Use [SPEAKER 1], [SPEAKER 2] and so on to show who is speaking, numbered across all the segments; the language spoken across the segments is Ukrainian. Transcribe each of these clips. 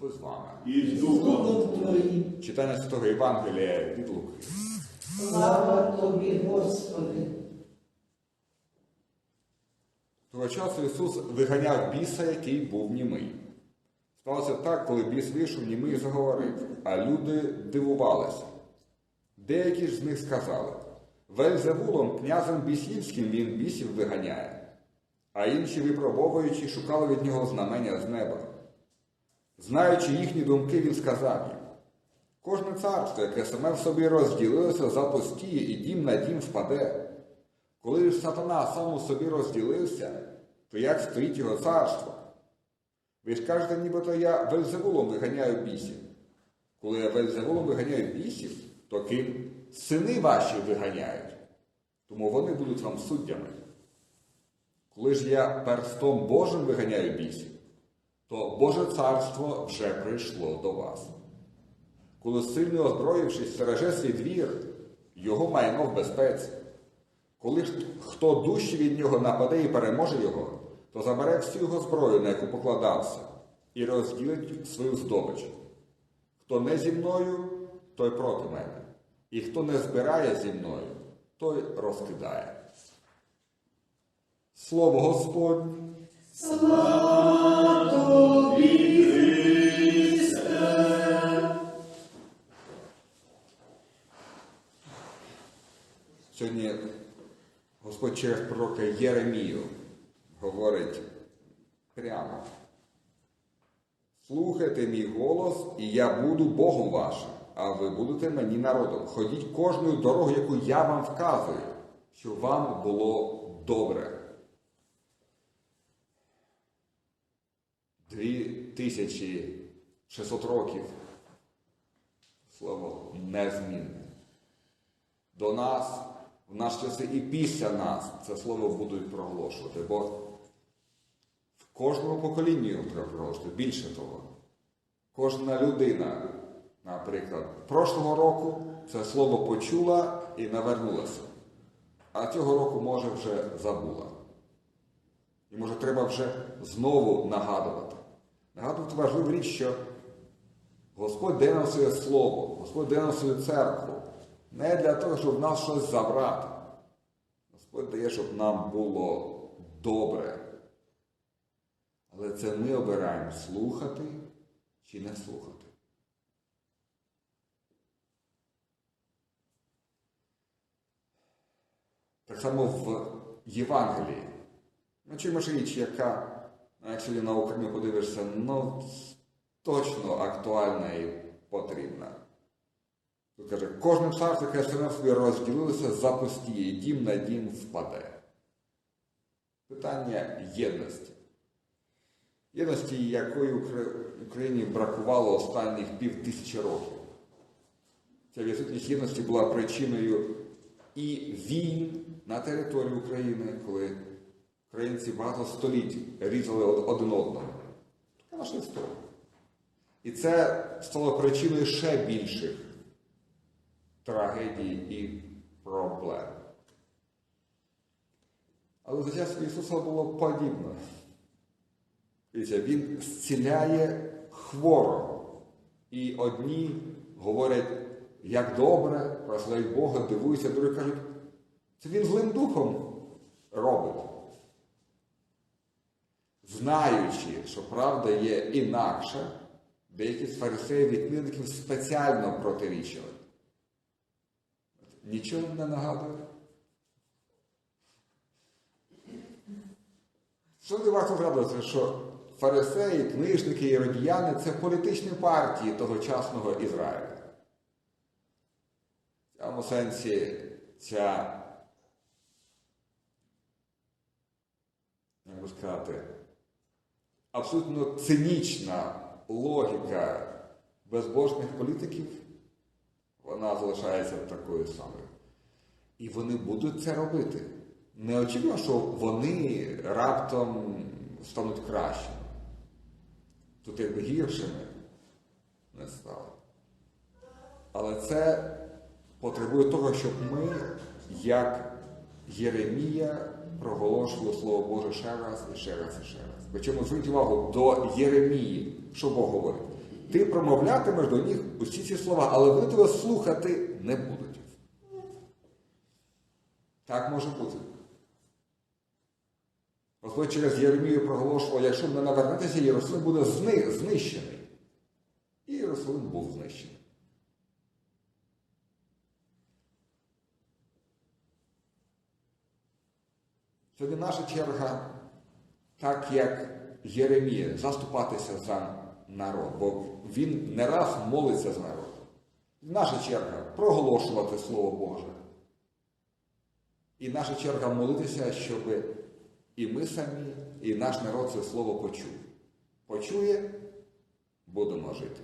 [SPEAKER 1] Господь з вами.
[SPEAKER 2] і з духом.
[SPEAKER 3] Твоїм.
[SPEAKER 1] Читання Святого Євангелія від Луки.
[SPEAKER 3] Слава тобі, Господи.
[SPEAKER 1] Того часу Ісус виганяв біса, який був німий. Сталося так, коли біс вийшов, німий заговорив, а люди дивувалися. Деякі ж з них сказали: Вельзевулом, князем бісівським він бісів виганяє, а інші, випробовуючи, шукали від нього знамення з неба. Знаючи їхні думки, він сказав їм: Кожне царство, яке саме в собі розділилося, запостіє і дім на дім впаде. Коли ж сатана сам у собі розділився, то як стоїть його царство? Ви ж кажете, нібито я Вельзевулом виганяю бісів. Коли я Вельзевулом виганяю бісів, то ким сини ваші виганяють, тому вони будуть вам суддями. Коли ж я перстом Божим виганяю бісів, то Боже царство вже прийшло до вас. Коли сильно озброївшись, стереже свій двір, його майно в безпеці. Коли хто дужче від нього нападе і переможе його, то забере всю його зброю, на яку покладався, і розділить свою здобич. Хто не зі мною, той проти мене, і хто не збирає зі мною, той розкидає. Слово Господнє. Сьогодні Господь через пророка Єремію говорить прямо. Слухайте мій голос, і я буду Богом вашим, а ви будете мені народом. Ходіть кожною дорогою, яку я вам вказую, щоб вам було добре. Дві тисячі 600 років слово незмінне. До нас, в наші часи і після нас це слово будуть проголошувати, бо в кожному поколінні його треба проголошувати. Більше того, кожна людина, наприклад, прошлого року це слово почула і навернулася, а цього року, може, вже забула. І може треба вже знову нагадувати. Нагадувати важливу річ, що Господь дає нам своє слово, Господь дає нам свою церкву. Не для того, щоб нас щось забрати. Господь дає, щоб нам було добре. Але це ми обираємо слухати чи не слухати. Так само в Євангелії. Ми чуємо річ, яка, ну, якщо на Україну подивишся, ну точно актуальна і потрібна. Каже, царство, яке саме собі розділилося, запустіє, дім на дім впаде. Питання єдності. Єдності, якої Україні бракувало останніх пів тисячі років. Ця відсутність єдності була причиною і війн на території України, коли українці багато століть різали один одного. Така наша історія. І це стало причиною ще більших трагедій і проблем. Але за часу Ісуса було подібно. Він зціляє хворого. І одні говорять, як добре, прославляють Бога, дивуються, другі кажуть, це він злим духом робить. Знаючи, що правда є інакша, деякі з фарисеїв відмінників спеціально протирічили. Нічого не нагадує. Що не варто згадувати, що фарисеї, книжники і родіяни це політичні партії тогочасного Ізраїля. В цьому сенсі ця, як би сказати, абсолютно цинічна логіка безбожних політиків, залишається такою самою. І вони будуть це робити. Не очікуємо, що вони раптом стануть кращими. Тут якби гіршими не стали. Але це потребує того, щоб ми, як Єремія, проголошували Слово Боже ще раз і ще раз і ще раз. Причому зверніть увагу до Єремії, що Бог говорить. Ти промовлятимеш до них усі ці слова, але вони тебе слухати не будуть. Так може бути. Господь через Єремію проголошував, якщо не навернетеся, Єрусалим буде зни- знищений. І Єрусалим був знищений. Сьогодні наша черга, так як Єремія, заступатися за народ, бо він не раз молиться за народ. Наша черга проголошувати Слово Боже. І наша черга молитися, щоб і ми самі, і наш народ це слово почув. Почує, будемо жити.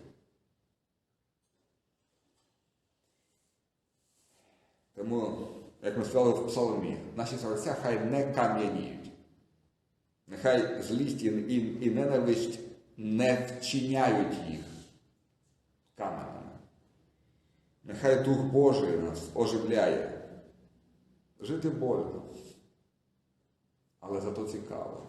[SPEAKER 1] Тому, як ми сказали в псалмі, наші серця хай не кам'яніють. Нехай злість і ненависть не вчиняють їх каменами. Нехай Дух Божий нас оживляє. Жити больно, але зато цікаво.